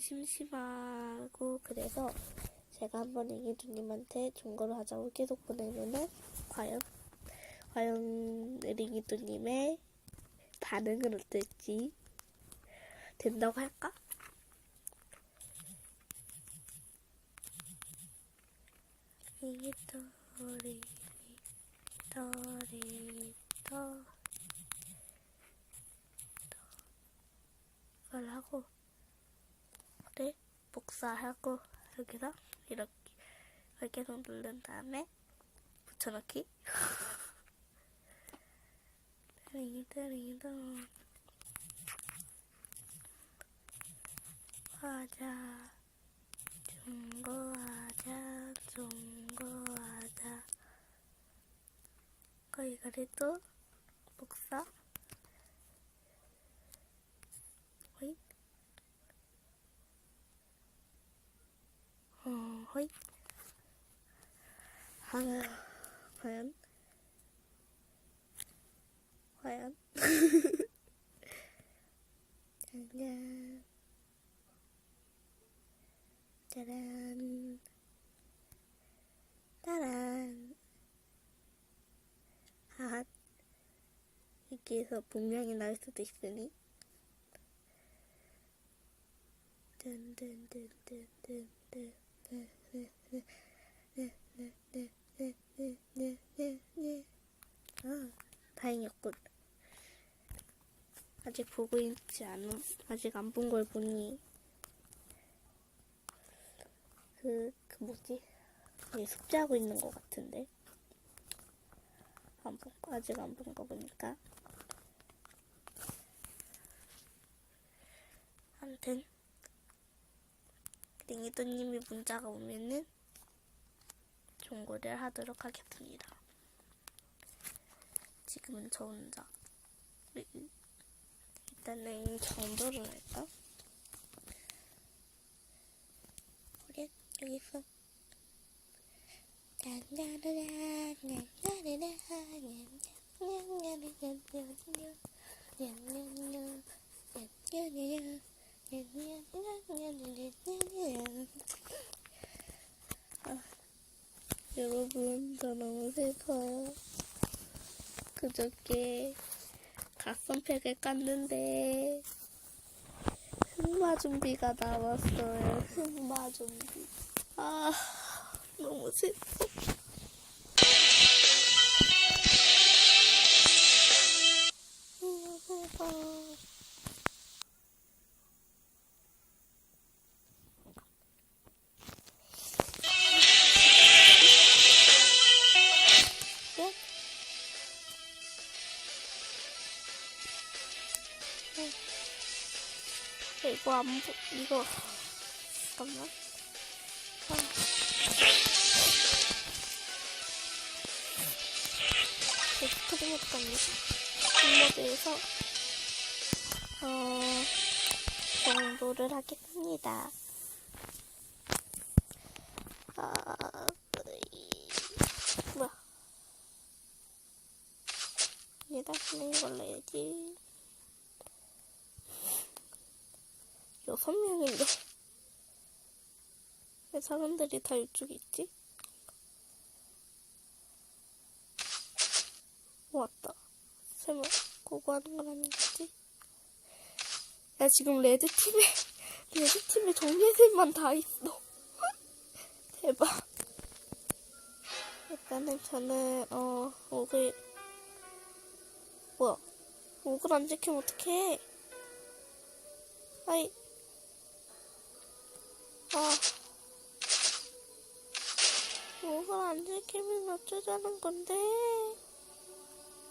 심심하고 그래서 제가 한번 링이두님한테 종거를 하자고 계속 보내면은 과연 과연 링이두님의 반응은 어떨지 된다고 할까? 링이또 링이또 링이또 이걸 하고 를 복사하고 여기서 이렇게 계속 누른 다음에 붙여넣기. 드링드링드 하자. 중고하자. 중고하자. 그 이거를 또 복사 호잇 어, 호잇 하나 과연? 과연? 짜잔 짜란. 따란. 아 여기에서 분명히 나올 수도 있으니 아, 다행이었군. 아직 보고 있지 않음. 아직 안 본 걸 보니 그, 그 뭐지? 얘 숙제하고 있는 것 같은데. 안 본, 거- 아직 안 본 거 보니까. 아무튼, 링이도님이 문자가 오면은 종고를 하도록 하겠습니다. 지금은 저 혼자. 일단은 정도를 할까? 그래, 여기 있어. 아, 여러분, 저 너무 슬퍼요. 그저께 가슴팩을 깠는데 흑마 좀비가 나왔어요. 흑마 좀비. 아, 너무 슬퍼. 안 보, 이거, 잠깐만. 아. 네, 스크린했더니, 뒷모드에서, 어, 정도를 하겠습니다. 아, 뭐야. 얘가 쓰는 걸로 해야지. 여섯 명인데 왜 사람들이 다 이쪽에 있지? 왔다. 설마 그거 하는 건 아니겠지? 야 지금 레드 팀에 레드 팀에 정예들만 다 있어. 대박. 일단은 저는 어 옥을 뭐야 옥을 안 지키면 어떡해? 아이 아, 뭐가 안 지키면 어쩌자는 건데.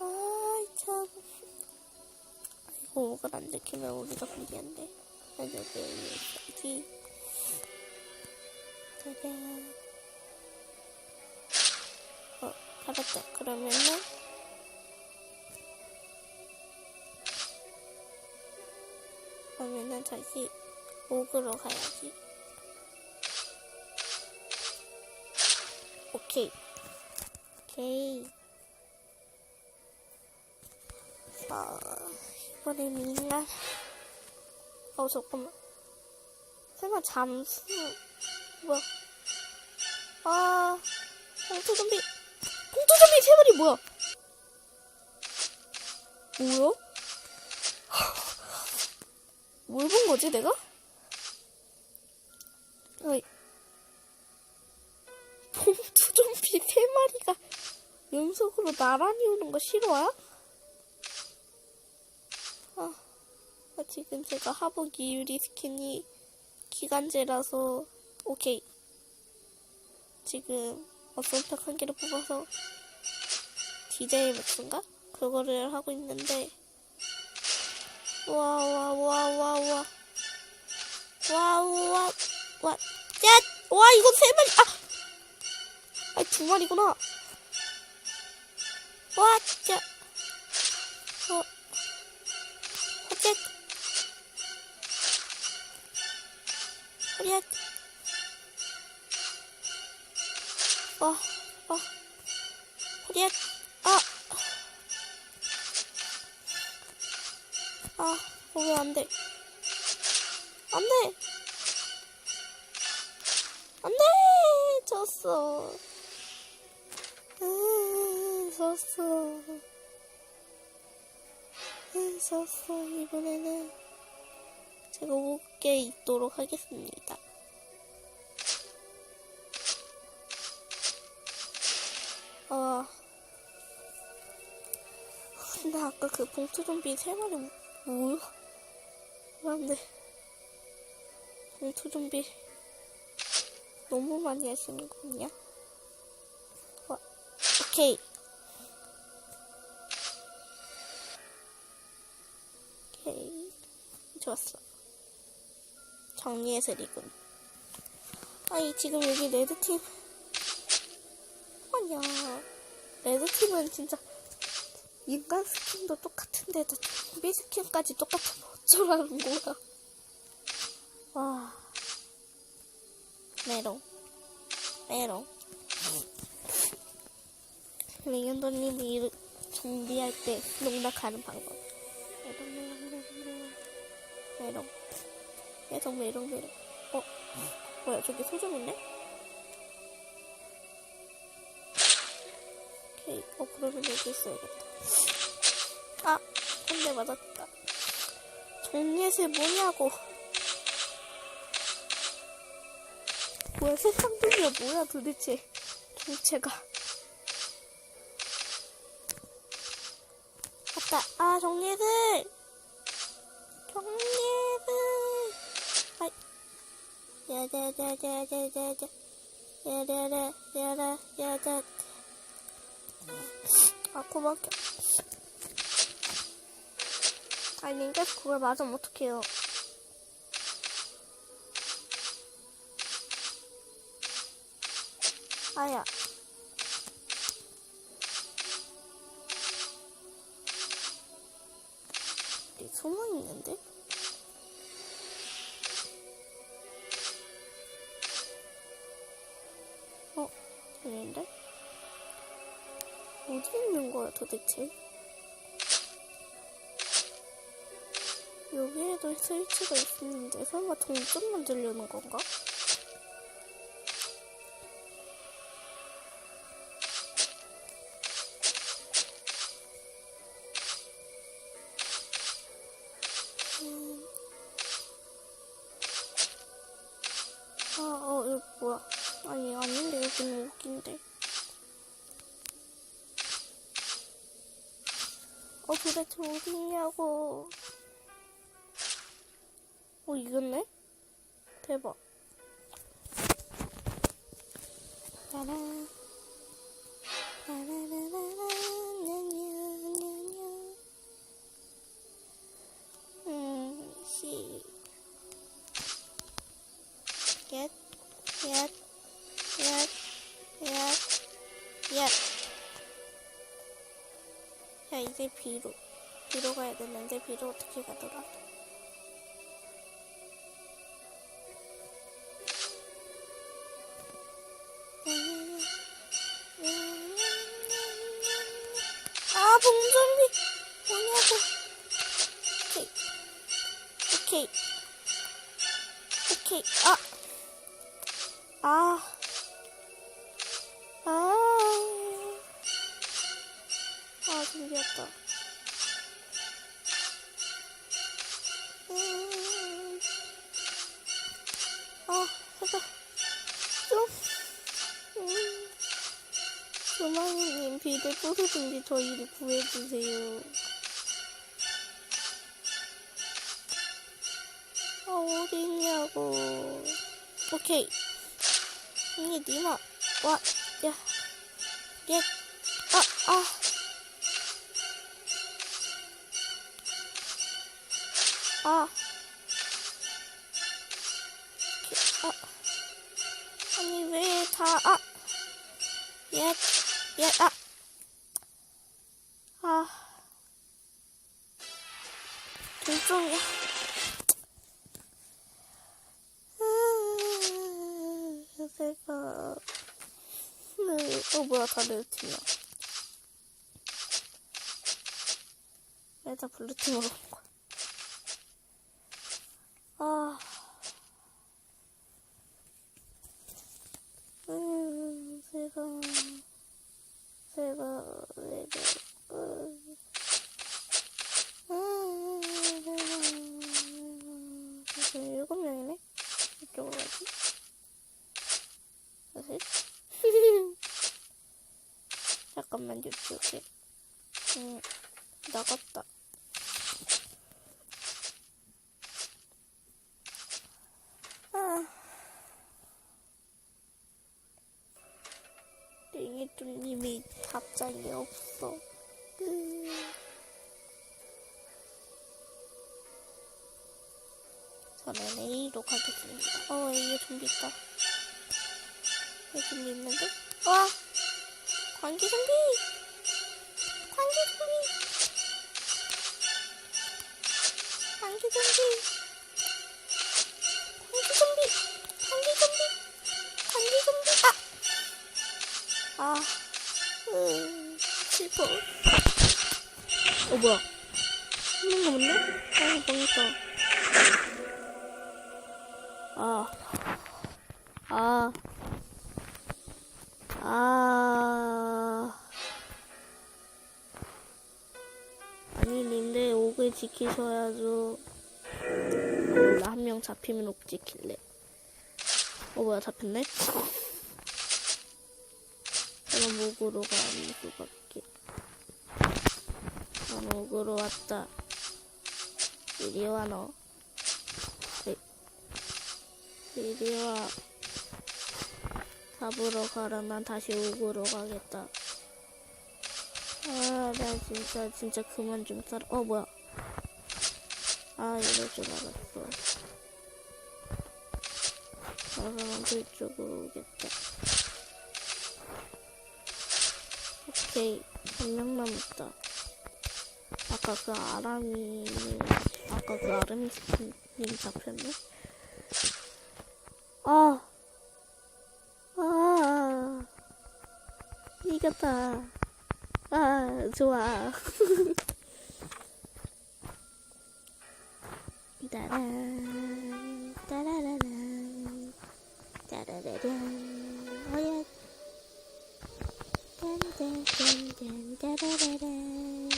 아, 참. 이거 뭐가 안 지키면 우리가 불리한데. 아, 여기, 여기, 짜잔. 어, 알았다. 그러면은. 그러면은 다시 옥으로 가야지. 오케이. 오케이. 아, 이번엔 인간. 어, 잠깐만. 설마 잠수. 뭐야. 아, 봉투 좀비. 봉투 좀비 세 마리 뭐야? 뭐야? 뭘 본 거지, 내가? 어이. 봉투 좀비 세 마리가 연속으로 나란히 오는 거 싫어요? 아, 아, 지금 제가 하복 이 유리 스킨이 기간제라서 오케이. 지금 어선택 한 개를 뽑아서 DJ 맥스인가? 그거를 하고 있는데 와와와와와 와와 와 야! 와 이거 세 마리 아! 아니 두 마리구나 와 야! 어 어째 허리앗 와, 와, 허리앗, 아, 아, 어, 왜안 돼? 안 돼! 안 돼! 졌어. 으, 졌어. 으, 졌어. 이번에는 제가 5개 있도록 하겠습니다. 아. 근데 아까 그 봉투 좀비 세 마리 뭐- 뭐야? 안돼. 봉투 좀비 너무 많이 하시는 거 아니야? 와, 오케이. 오케이. 좋았어. 정리해서 리군. 아이, 지금 여기 레드팀. 아니야. 레드팀은 진짜 인간 스킨도 똑같은데도 좀비 스킨까지 똑같으면 어쩌라는 거야. 와. 메롱. 메롱. 이르- 준비할 때 농락하는 방법. 메롱. 계속 메롱, 메롱. 어? 뭐야, 저기 소좀 있네? 오케이. 어, 그러면 여기 있어야겠다. 아, 한 대 맞았다. 정리해서 뭐냐고. 뭐야, 세상 분야 뭐야, 도대체. 정체가. 맞다. 아, 정리해서! 정리해서! 아이. 야자자자자자자. 야라라, 야라, 야자. 아, 고맙게. 아니, 닌자스 그걸 맞으면 어떡해요. 아야. 있는데? 어, 아닌데? 어디 있는 거야 도대체? 여기에도 스위치가 있었는데 설마 동점 만들려는 건가? 어, 이겼네? 대박. 냐냐냐냐. 음, 시. 겟, 겟, 겟, 겟, 겟. 야, 이제 비로. 비로 가야 되는데, 비로 어떻게 가더라? 오케이. 아. 아. 아. 아, 준비했다. 음. 아, 제발. 좀. 음. 조망이님 비대 부수든지 저희를 구해주세요. 오케이. 이게 니마. 와, 야. 예. 아, 아. 아. 아. 아니, 왜 다, 아. 예, 예, 아. 아. 결정이야. 음, 대박. 네, 왜다 블루팀으로 온? 아. 음, 제가, 제가, 왜, 그, 음, 음, 제가, 지금 일곱 명이네? 이쪽으로 가지? 다시? 잠깐만, 이쪽에. 음, 나갔다. 아. 링이뚜님이 답장이 없어. 음. 저는 A로 가겠습니다. 어, A에 좀비 있다. 여기 좀비 있는데? 와! 관계 좀비! 관계 좀비! 관계 좀비! 아! 아, 음, 슬퍼. 어, 뭐야? 한명 남았네? 아, 망했다. 아, 아, 아. 지키셔야죠. 몰라, 한 명 잡히면 옥 지킬래. 어, 뭐야, 잡혔네? 내가 목으로 가는 수밖에. 난 목으로 왔다. 이리 와, 너. 이- 이리 와. 잡으러 가라. 난 다시 옥으로 가겠다. 아, 나 진짜, 진짜 그만 좀 살아. 어, 뭐야. 아, 이럴 줄 알았어. 아, 그럼 그쪽으로 오겠다. 오케이. 한명 남았다. 아까 그 아람이, 아까 그 아람이 님 잡혔네? 아, 아, 이겼다. 아, 좋아. 따란, 따라라란, 따라라란, 어야. 짠짠짠짠, 따라라란.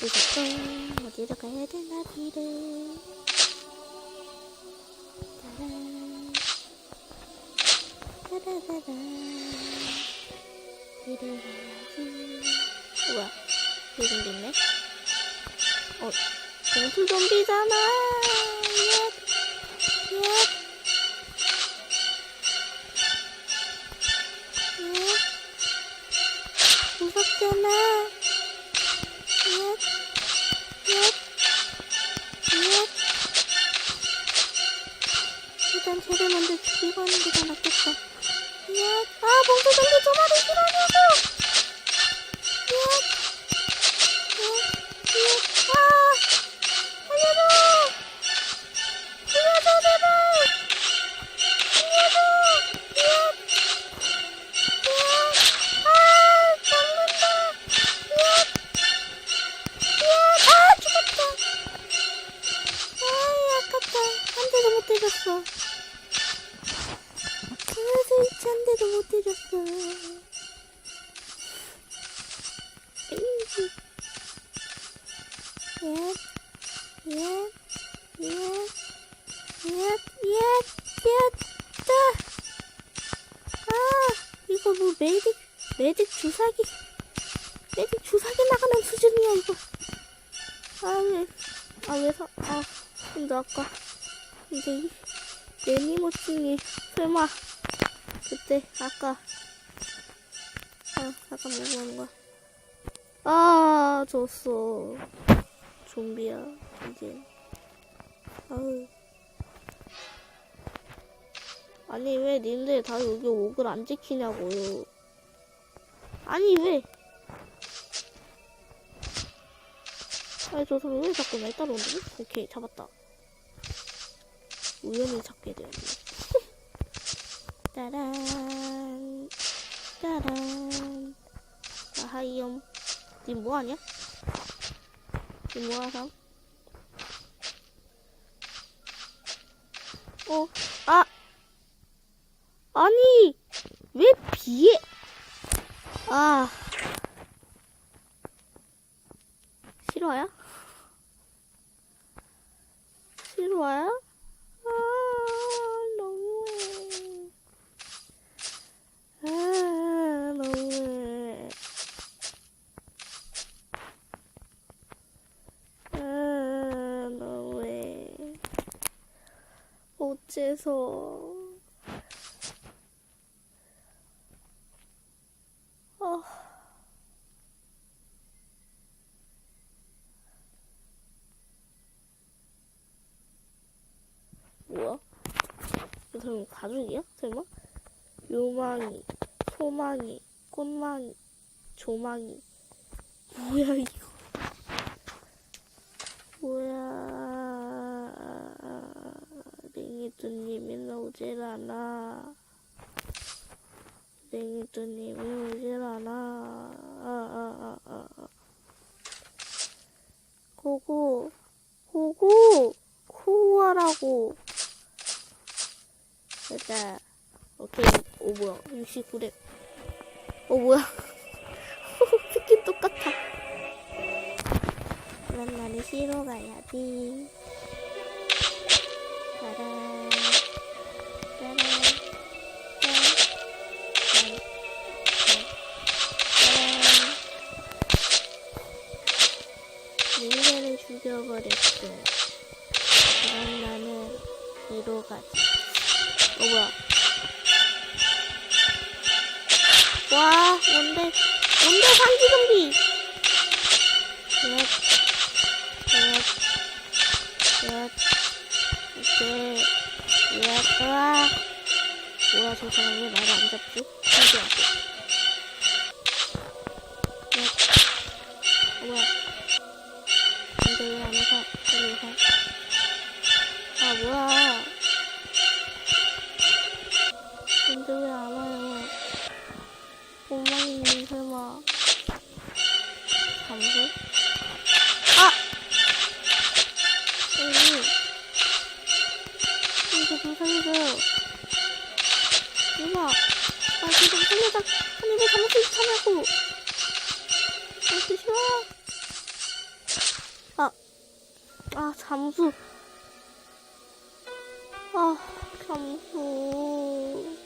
무조건 어디로 가야 되나, 비를. 따란, 따라라란. 비를 가야지. 우와, 좀비 있네? 어, 공수 좀비잖아! 예, 예. 예. 무섭잖아. 예, 예, 예, 예, 예, 예, 따. 아, 이거 뭐 매직, 매직 주사기, 매직 주사기 나가는 수준이야, 이거. 아, 왜, 아, 왜 서, 아, 근데 아까, 근데 이, 레니모찡이, 설마, 그때, 아까, 아, 잠깐 뭐 하는 거야. 아, 졌어. 좀비야, 이제. 아유. 아니, 왜 님들 다 여기 옥을 안 지키냐고요. 아니, 왜? 아니, 저 사람 왜 자꾸 날 따라온다고? 오케이, 잡았다. 우연히 잡게 되었네. 따란, 따란. 아하이엄. 님 뭐하냐? 님 뭐하삼? 어, 아! 아니! 왜 비에? 아. 실화야? 실화야? 아, 너무해. 아, 너무해. 아, 너무해. 어째서. 아. 뭐야? 이 사람 가족이야? 설마? 요망이, 소망이, 꽃망이, 조망이. 뭐야, 이거. 뭐야. 랭이뚜님이 오질 않아. 랭이뚜님이 오질 않아. 아, 아, 아, 아. 아. 고고, 고고, 코하라고. 됐다. 오케이. 오, 뭐야. 69렙. 어, 뭐야. 스킨 똑같아. 그럼 나는 쉬러 가야지. 상기 좀비! 넷, 넷, 넷, 오케이, 넷, 으아. 뭐야, 저 사람 왜 타냐고. 잠수 싫어 아, 아 잠수. 아 잠수.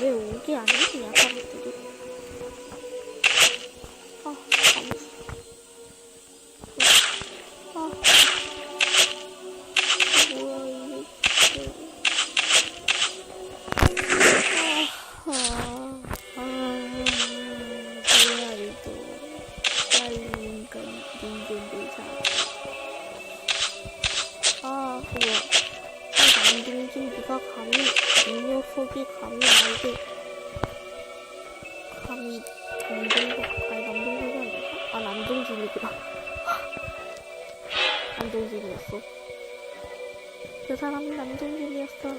왜 오게 안 되냐, 사람들이. 녀석이 감히 알게 감히 남동석 아니 남동석이 아니라 아 남동진이구나. 남동진이었어. 그 사람이 남동진이었어.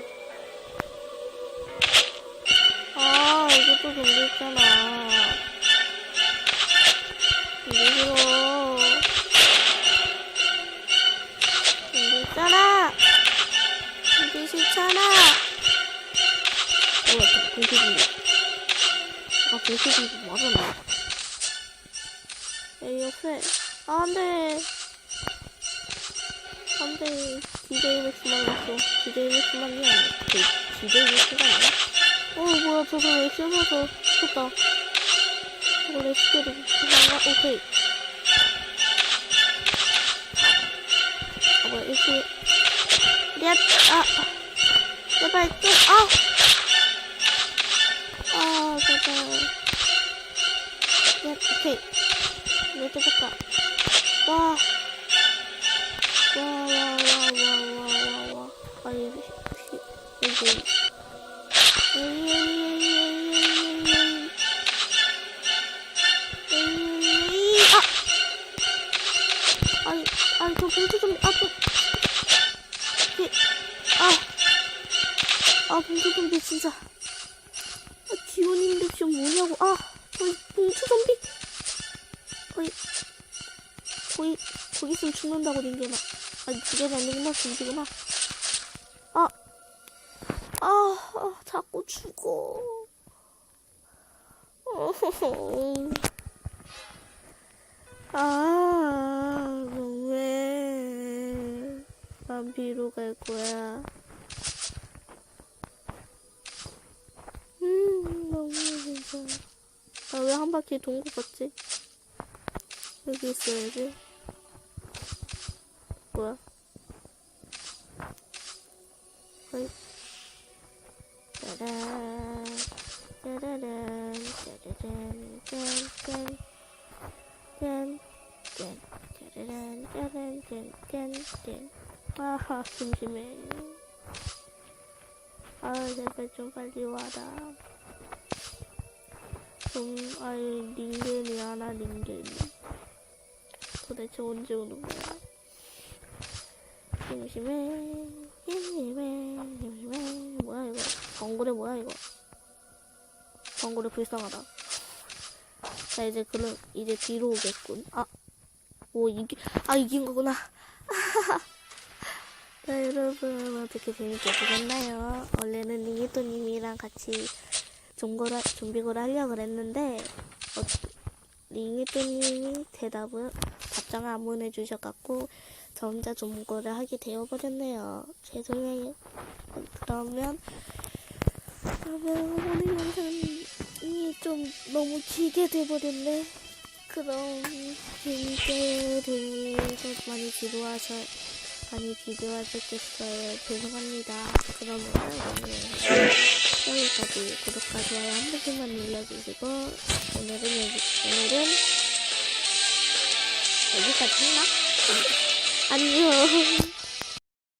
아 이것도 있잖아. 이게 싫어 있잖아. 이게 싫잖아. 공식인데. 아, 공식인데. 에이, 옆에. 아, 안 돼. 안 돼. DJ 맥스만 갔어. DJ 맥스만이 아니야. 그, DJ 맥스가 아니야? 어, 뭐야, 저거 왜 씌워서 좋다. 저거 레시피를 그냥 오케이. 아, 뭐야, 이렇게. 야, 아, 제발 좀, 아! 아, 제발. 야, 오케이. 네, 됐다. 와. 와, 와, 와, 와, 와, 와, 와. 아니, 피, 피, 여기. 아! 아니, 아니, 저 봉투 좀, 아, 좀. 이, 아. 아, 봉투 좀비, 진짜. 아, 기온인데 지금 뭐냐고. 아, 거의 봉투 좀비. 거의, 거의, 거기 있으면 죽는다고, 닌게나. 아니, 죽여도 안 되구나, 죽이구나. 아, 아, 아, 자꾸 죽어. 아, 왜? 난 비로 갈 거야. 음, 너무 진짜. 아, 왜한 바퀴 돈것 같지? 여기 있어야지. 뭐야? 어이. 짜란, 짜라란, 짜라란, 짠, 짠, 짠, 짠, 짜라란, 짜란, 짠, 짠, 짠. 아하, 심심해. 아, 제발 좀 빨리 와라. 좀, 아이, 링겐이 하나, 링겐이. 도대체 언제 오는 거야? 심심해, 심심해, 심심해. 뭐야, 이거? 번거래 뭐야, 이거? 번거래 불쌍하다. 자, 이제 그럼, 이제 뒤로 오겠군. 아, 오, 이기, 아, 이긴 거구나. 자, 여러분, 어떻게 재밌게 보셨나요? 원래는 링이또님이랑 같이 좀비걸, 좀비걸 하려고 그랬는데, 어, 링이또님이 대답을, 답장을 안 보내주셔갖고, 저 혼자 좀비걸을 하게 되어버렸네요. 죄송해요. 그러면, 그러면 오늘 영상이 좀 너무 길게 돼버렸네. 그럼, 재밌게를 많이 지루하셔, 많이 지루하셨겠어요. 죄송합니다. 그러면 오늘 여기까지 구독과 좋아요 한 번씩만 눌러주시고, 오늘은 여기, 오늘은 여기까지 했나? 안녕.